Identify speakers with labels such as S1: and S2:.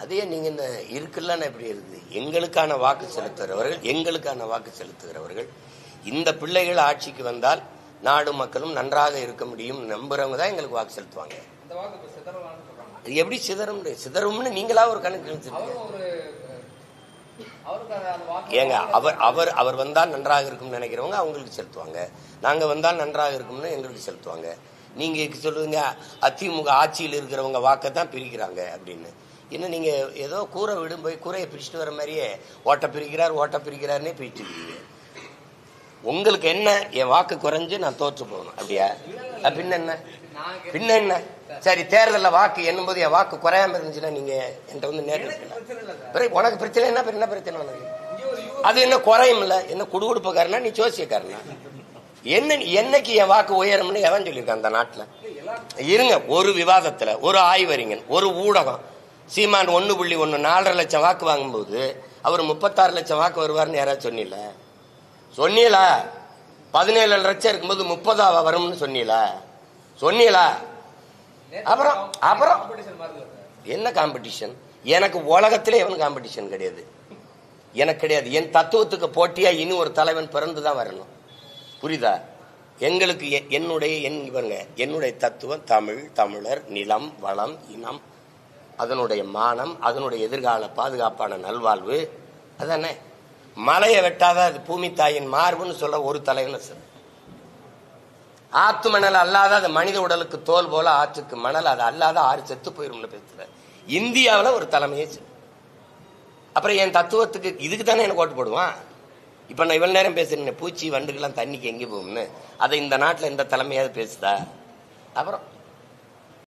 S1: அதே நீங்க இந்த இருக்குல்லன்னு எப்படி இருக்குது எங்களுக்கான வாக்கு செலுத்துகிறவர்கள் எங்களுக்கான வாக்கு செலுத்துகிறவர்கள் இந்த பிள்ளைகள் ஆட்சிக்கு வந்தால் நாடு மக்களும் நன்றாக இருக்க முடியும் நம்புறவங்க தான் எங்களுக்கு வாக்கு செலுத்துவாங்க.
S2: வாக்கு
S1: அது எப்படி சிதறும் சிதறும்னு நீங்களா ஒரு கணக்கு
S2: வாக்கு
S1: ஏங்க அவர் அவர் அவர் வந்தால் நன்றாக இருக்கும்னு நினைக்கிறவங்க அவங்களுக்கு செலுத்துவாங்க. நாங்க வந்தால் நன்றாக இருக்கும்னு எங்களுக்கு செலுத்துவாங்க. நீங்க சொல்லுவீங்க அதிமுக ஆட்சியில் இருக்கிறவங்க வாக்கைத்தான் பிரிக்கிறாங்க அப்படின்னு. என்ன நீங்க ஏதோ கூரை விடும் போய் கூரையை பிரிச்சுட்டு வர மாதிரியே ஓட்ட பிரிக்கிறார் ஓட்ட பிரிக்கிறாருன்னே பிரிச்சுட்டு இருக்கீங்க. உங்களுக்கு என்ன? என் வாக்கு குறைஞ்சு நான் தோற்று போகணும். அப்படியா? பின்ன என்ன? பின்ன என்ன? சரி தேர்தலில் வாக்கு எண்ணும்போது என் வாக்கு குறையாம இருந்துச்சுன்னா நீங்க என்கிட்ட வந்து நேரில் பிறகு உனக்கு பிரச்சனை என்ன? என்ன பிரச்சனை உனக்கு? அது என்ன குறையும் இல்ல என்ன குடுகுடுப்புக்காரனா? நீ ஜோசியக்காரனா? என்ன என்னைக்கு என் வாக்கு உயரும்னு எவன் சொல்லியிருக்கான் அந்த நாட்டுல? இருங்க ஒரு விவாதத்துல ஒரு ஆய்வறிஞன் ஒரு ஊடகம் சீமான் ஒன்று புள்ளி ஒன்று நாலரை லட்சம் வாக்கு வாங்கும்போது அவர் முப்பத்தாறு லட்சம் வாக்கு வருவார்னு யாராவது சொன்னீல சொன்னீங்களா? பதினேழு லட்சம் இருக்கும்போது முப்பதாவா வரும்னு சொன்னீங்களா? சொன்னீங்களா? அப்புறம் அப்புறம். என்ன காம்படிஷன் எனக்கு உலகத்திலே எவன் காம்படிஷன் கிடையாது. எனக்கு கிடையாது. என் தத்துவத்துக்கு போட்டியா இனி ஒரு தலைவன் பிறந்து தான் வரணும். புரியுதா? எங்களுக்கு எ- என்னுடைய என் இவங்க என்னுடைய தத்துவம் தமிழ் தமிழர் நிலம் வளம் இனம் அதனுடைய மானம் அதனுடைய எதிர்கால பாதுகாப்பான நல்வாழ்வு அதானே? மலையை வெட்டாத அது பூமி தாயின் மார்புன்னு சொல்ல ஒரு தலைவன் சார் ஆத்து மணல் அல்லாத அது மனித உடலுக்கு தோல் போல ஆற்றுக்கு மணல் அது அல்லாத ஆறு செத்து போயிரும்னு பேசுற. இந்தியாவில் ஒரு தலைமையே சொல்லு. அப்புறம் என் தத்துவத்துக்கு இதுக்கு தானே எனக்கு ஓட்டு போடுவான்? இப்போ நான் இவ்வளோ நேரம் பேசுறேன் பூச்சி வண்டுகள்லாம் தண்ணிக்கு எங்கே போகும்னு. அதை இந்த நாட்டில் இந்த தலைமையாவது பேசுதா? அப்புறம்